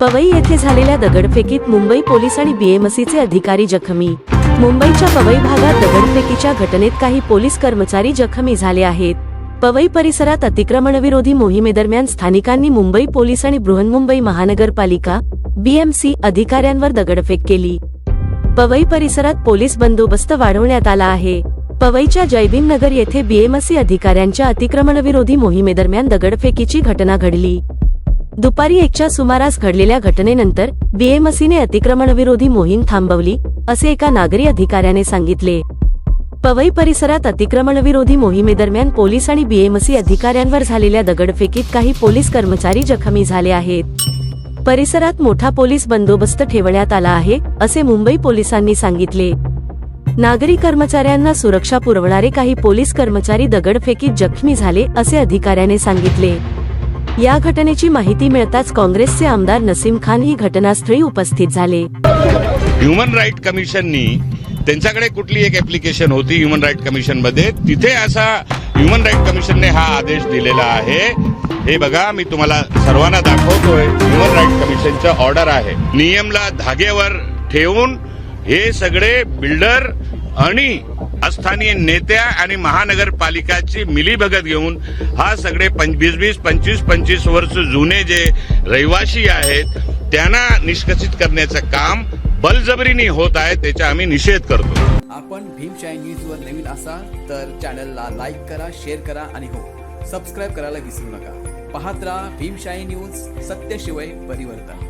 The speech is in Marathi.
पवई येथे झालेल्या दगडफेकीत मुंबई पोलीस आणि बीएमसीचे अधिकारी जखमी. मुंबईच्या पवई भागात दगडफेकीच्या घटनेत काही पोलीस कर्मचारी जखमी झाले आहेत. पवई परिसरात अतिक्रमणविरोधी मोहिमेदरम्यान स्थानिकांनी मुंबई पोलीस आणि बृहन्मुंबई महानगरपालिका बीएमसी अधिकाऱ्यांवर दगडफेक केली. पवई परिसरात पोलीस बंदोबस्त वाढवण्यात आला आहे. पवईच्या जयभीम नगर येथे बीएमसी अधिकाऱ्यांच्या अतिक्रमणविरोधी मोहिमेदरम्यान दगडफेकीची घटना घडली. दुपारी एकच्या सुमारास घडलेल्या घटनेनंतर बीएमसीने अतिक्रमणविरोधी मोहीम थांबवली असे एका नागरी अधिकाऱ्याने सांगितले. पवई परिसरात अतिक्रमणविरोधी मोहिमेदरम्यान पोलीस आणि बीएमसी अधिकाऱ्यांवर झालेल्या दगडफेकीत काही पोलीस कर्मचारी जखमी झाले आहेत. परिसरात मोठा पोलीस बंदोबस्त ठेवण्यात आला आहे असे मुंबई पोलिसांनी सांगितले. नागरी कर्मचाऱ्यांना सुरक्षा पुरवणारे काही पोलीस कर्मचारी दगडफेकीत जखमी झाले असे अधिकाऱ्याने सांगितले. या घटनेची माहिती मिळताच काँग्रेसचे आमदार नसीम खान ही घटनास्थळी उपस्थित झाले. ह्युमन राईट कमिशननी त्यांच्याकडे कुठली एक ऍप्लिकेशन होती ह्युमन राईट कमिशनमध्ये तिथे असा ह्युमन राईट कमिशनने हा आदेश दिलेला आहे. हे बघा मी तुम्हाला सर्वांना दाखवतोय. ह्युमन राईट कमिशनचा ऑर्डर आहे. नियमला धागेवर ठेवून हे सगळे बिल्डर आणि स्थानीय नेत्या आणि महानगरपालिकाची मिलीभगत घेऊन हा सगळे वीस वीस पंचवीस पंचवीस वर्ष जुने जे रहिवासी आहेत त्यांना निष्कसित करण्याचं काम बलजबरीने होत आहे त्याचा आम्ही निषेध करतो. आपण भीमशाही न्यूजवर नवीन असाल तर चॅनलला लाईक करा शेअर करा आणि हो सबस्क्राईब करायला विसरू नका. पाहत राहा भीमशाही न्यूज सत्यशिवाय परिवर्तन.